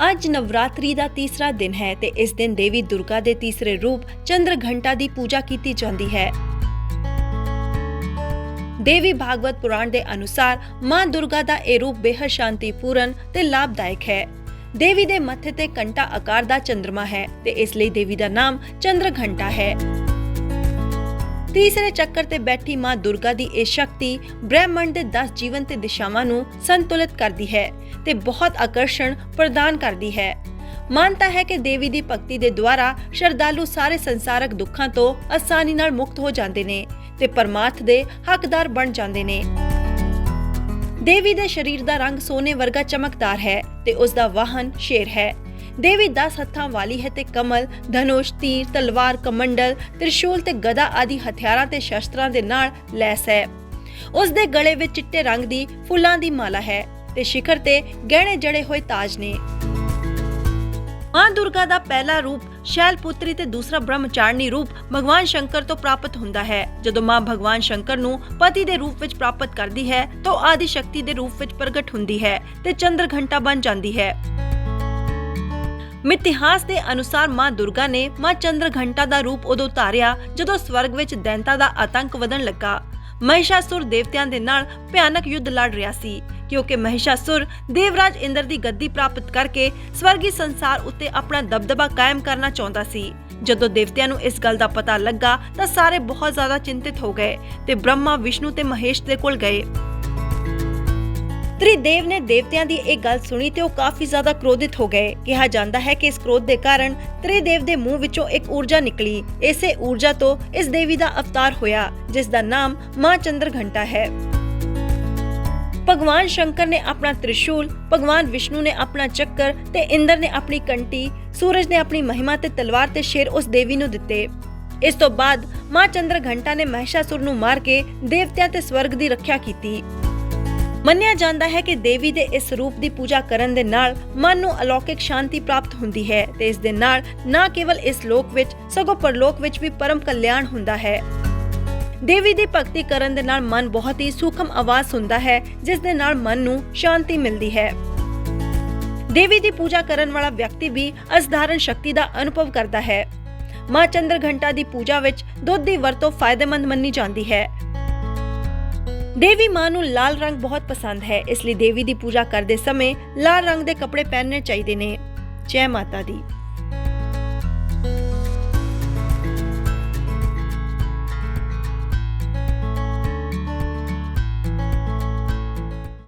ਅੱਜ ਨਵਰਾਤਰੀ ਦਾ ਤੀਸਰਾ ਦਿਨ ਹੈ ਤੇ ਇਸ ਦਿਨ ਦੇਵੀ ਦੁਰਗਾ ਦੇ ਤੀਸਰੇ ਰੂਪ ਚੰਦਰ ਘੰਟਾ ਦੀ ਪੂਜਾ ਕੀਤੀ ਜਾਂਦੀ ਹੈ। ਦੇਵੀ ਭਾਗਵਤ ਪੁਰਾਣ ਦੇ ਅਨੁਸਾਰ ਮਾਂ ਦੁਰਗਾ ਦਾ ਇਹ ਰੂਪ ਬੇਹੱਦ ਸ਼ਾਂਤੀਪੂਰਨ ਤੇ ਲਾਭਦਾਇਕ ਹੈ। ਦੇਵੀ ਦੇ ਮੱਥੇ ਤੇ ਘੰਟਾ ਆਕਾਰ ਦਾ ਚੰਦਰਮਾ ਹੈ ਤੇ ਇਸ ਲਈ ਦੇਵੀ ਦਾ ਨਾਮ ਚੰਦਰ ਘੰਟਾ ਹੈ। ਤੀਸਰੇ ਚੱਕਰ ਤੇ ਬੈਠੀ ਮਾਂ ਦੁਰਗਾ ਦੀ ਇਹ ਸ਼ਕਤੀ ਬ੍ਰਹਿਮੰਡ ਦੇ 10 ਜੀਵਨ ਤੇ ਦਿਸ਼ਾਵਾਂ ਨੂੰ ਸੰਤੁਲਿਤ ਕਰਦੀ ਹੈ ਤੇ ਬਹੁਤ ਆਕਰਸ਼ਣ ਪ੍ਰਦਾਨ ਕਰਦੀ ਹੈ। ਮਾਨਤਾ ਹੈ ਕਿ ਦੇਵੀ ਦੀ ਭਗਤੀ ਦੇ ਦੁਆਰਾ ਸ਼ਰਧਾਲੂ ਸਾਰੇ ਸੰਸਾਰਕ ਦੁੱਖਾਂ ਤੋਂ ਆਸਾਨੀ ਨਾਲ ਮੁਕਤ ਹੋ ਜਾਂਦੇ ਨੇ ਤੇ ਪਰਮਾਰਥ ਦੇ ਹੱਕਦਾਰ ਬਣ ਜਾਂਦੇ ਨੇ। ਦੇਵੀ ਦੇ ਸਰੀਰ ਦਾ ਰੰਗ ਸੋਨੇ ਵਰਗਾ ਚਮਕਦਾਰ ਹੈ ਤੇ ਉਸ ਦਾ ਵਾਹਨ ਸ਼ੇਰ ਹੈ। ਦੇਵੀ 10 ਹੱਥਾਂ ਵਾਲੀ ਹੈ ਤੇ ਕਮਲ, ਧਨੁਸ਼, ਤੀਰ, ਤਲਵਾਰ, ਕਮੰਡਲ, ਤ੍ਰਿਸ਼ੂਲ ਤੇ ਗਦਾ ਆਦਿ ਹਥਿਆਰਾਂ ਤੇ ਸ਼ਸਤਰਾਂ ਦੇ ਨਾਲ ਲੈਸ ਹੈ। ਉਸ ਦੇ ਗਲੇ ਵਿੱਚ ਚਿੱਟੇ ਰੰਗ ਦੀ ਫੁੱਲਾਂ ਦੀ ਮਾਲਾ ਹੈ ਤੇ ਸਿਖਰ ਤੇ ਗਹਿਣੇ ਜੜੇ ਹੋਏ ਤਾਜ ਨੇ। ਮਾਂ ਦੁਰਗਾ ਦਾ ਪਹਿਲਾ ਰੂਪ ਸ਼ੈਲਪੁੱਤਰੀ ਤੇ ਦੂਸਰਾ ਬ੍ਰਹਮਚਾਰਨੀ ਰੂਪ ਭਗਵਾਨ ਸ਼ੰਕਰ ਤੋਂ ਪ੍ਰਾਪਤ ਹੁੰਦਾ ਹੈ। ਜਦੋਂ ਮਾਂ ਭਗਵਾਨ ਸ਼ੰਕਰ ਨੂੰ ਪਤੀ ਦੇ ਰੂਪ ਵਿੱਚ ਪ੍ਰਾਪਤ ਕਰਦੀ ਹੈ, ਤਾਂ ਆਦਿ ਸ਼ਕਤੀ ਦੇ ਰੂਪ ਵਿੱਚ ਪ੍ਰਗਟ ਹੁੰਦੀ ਹੈ ਤੇ ਚੰਦਰ ਘੰਟਾ ਬਣ ਜਾਂਦੀ ਹੈ। ਮਿਥਿਹਾਸ ਦੇ ਅਨੁਸਾਰ ਮਾਂ ਦੁਰਗਾ ਨੇ ਮਾਂ ਚੰਦਰ ਘੰਟਾ ਦਾ ਰੂਪ ਉਦੋਂ ਧਾਰਿਆ ਜਦੋਂ ਸਵਰਗ ਵਿੱਚ ਦੈਂਤਾ ਦਾ ਆਤੰਕ ਵਧਣ ਲੱਗਾ। ਮਹਿਸ਼ਾਸੁਰ ਦੇਵਤਿਆਂ ਦੇ ਨਾਲ ਭਿਆਨਕ ਯੁੱਧ ਲੜ ਰਿਹਾ ਸੀ, ਕਿਉਂਕਿ ਮਹਿਸ਼ਾਸੁਰ ਦੇਵਰਾਜ ਇੰਦਰ ਦੀ ਗੱਦੀ ਪ੍ਰਾਪਤ ਕਰਕੇ ਸਵਰਗੀ ਸੰਸਾਰ ਉੱਤੇ ਆਪਣਾ ਦਬਦਬਾ ਕਾਇਮ ਕਰਨਾ ਚਾਹੁੰਦਾ ਸੀ। ਜਦੋਂ ਦੇਵਤਿਆਂ ਨੂੰ ਇਸ ਗੱਲ ਦਾ ਪਤਾ ਲੱਗਾ ਤਾਂ ਸਾਰੇ ਬਹੁਤ ਜ਼ਿਆਦਾ ਚਿੰਤਿਤ ਹੋ ਗਏ ਤੇ ਬ੍ਰਹਮਾ, ਵਿਸ਼ਨੂੰ ਤੇ ਮਹੇਸ਼ ਦੇ ਕੋਲ ਗਏ। ਤ੍ਰਿਦੇਵ ਨੇ ਦੇਵਤਿਆਂ ਦੀ ਇਹ ਗੱਲ ਸੁਣੀ ਤੇ ਉਹ ਕਾਫੀ ਜ਼ਿਆਦਾ ਕ੍ਰੋਧਿਤ ਹੋ ਗਏ। ਕਿਹਾ ਜਾਂਦਾ ਹੈ ਕਿ ਇਸ ਕ੍ਰੋਧ ਦੇ ਕਾਰਨ ਤ੍ਰਿਦੇਵ ਦੇ ਮੂੰਹ ਵਿੱਚੋਂ ਇੱਕ ਊਰਜਾ ਨਿਕਲੀ। ਇਸੇ ਊਰਜਾ ਤੋਂ ਇਸ ਦੇਵੀ ਦਾ ਅਵਤਾਰ ਹੋਇਆ, ਜਿਸ ਦਾ ਨਾਮ ਮਾਂ ਚੰਦਰ ਘੰਟਾ ਹੈ। ਭਗਵਾਨ ਸ਼ੰਕਰ ਨੇ ਆਪਣਾ ਤ੍ਰਿਸ਼ੂਲ, ਭਗਵਾਨ ਵਿਸ਼ਨੂੰ ਨੇ ਆਪਣਾ ਚੱਕਰ ਤੇ ਇੰਦਰ ਨੇ ਆਪਣੀ ਕੰਟੀ ਸੂਰਜ ਨੇ ਆਪਣੀ ਮਹਿਮਾ ਤੇ ਤਲਵਾਰ ਤੇ ਸ਼ੇਰ ਉਸ ਦੇਵੀ ਨੂੰ ਦਿੱਤੇ। ਇਸ ਤੋਂ ਬਾਅਦ ਮਾਂ ਚੰਦਰ ਘੰਟਾ ਨੇ ਮਹਿਸ਼ਾਸੁਰ ਨੂੰ ਮਾਰ ਕੇ ਦੇਵਤਿਆਂ ਤੇ ਸਵਰਗ ਦੀ ਰੱਖਿਆ ਕੀਤੀ। ਮੰਨਿਆ ਜਾਂਦਾ ਹੈ ਕਿ ਦੇਵੀ ਦੇ ਇਸ ਰੂਪ ਦੀ ਪੂਜਾ ਕਰਨ ਦੇ ਨਾਲ ਮਨ ਨੂੰ ਅਲੌਕਿਕ ਸ਼ਾਂਤੀ ਪ੍ਰਾਪਤ ਹੁੰਦੀ ਹੈ ਤੇ ਇਸ ਦੇ ਨਾਲ ਨਾ ਕੇਵਲ ਇਸ ਲੋਕ ਵਿੱਚ, ਸਗੋਂ ਪਰਲੋਕ ਵਿੱਚ ਵੀ ਪਰਮ ਕਲਿਆਣ ਹੁੰਦਾ ਹੈ। ਦੇਵੀ ਦੀ ਭਗਤੀ ਕਰਨ ਦੇ ਨਾਲ ਮਨ ਬਹੁਤ ਹੀ ਸੂਖਮ ਆਵਾਜ਼ ਸੁਣਦਾ ਹੈ, ਜਿਸ ਦੇ ਨਾਲ ਮਨ ਨੂੰ ਸ਼ਾਂਤੀ ਮਿਲਦੀ ਹੈ। ਦੇਵੀ ਦੀ ਪੂਜਾ ਕਰਨ ਵਾਲਾ ਵਿਅਕਤੀ ਵੀ ਅਸਧਾਰਨ ਸ਼ਕਤੀ ਦਾ ਅਨੁਭਵ ਕਰਦਾ ਹੈ। ਮਾਂ ਚੰਦਰ ਘੰਟਾ ਦੀ ਪੂਜਾ ਵਿੱਚ ਦੁੱਧ ਦੀ ਵਰਤੋਂ ਫਾਇਦੇਮੰਦ ਮੰਨੀ ਜਾਂਦੀ ਹੈ। ਦੇਵੀ ਮਾਂ ਨੂੰ ਲਾਲ ਰੰਗ ਬਹੁਤ ਪਸੰਦ ਹੈ, ਇਸ ਲਈ ਦੇਵੀ ਦੀ ਪੂਜਾ ਕਰਦੇ ਸਮੇਂ ਲਾਲ ਰੰਗ ਦੇ ਕੱਪੜੇ ਪਹਿਨਣੇ ਚਾਹੀਦੇ ਨੇ। ਜੈ ਮਾਤਾ ਦੀ।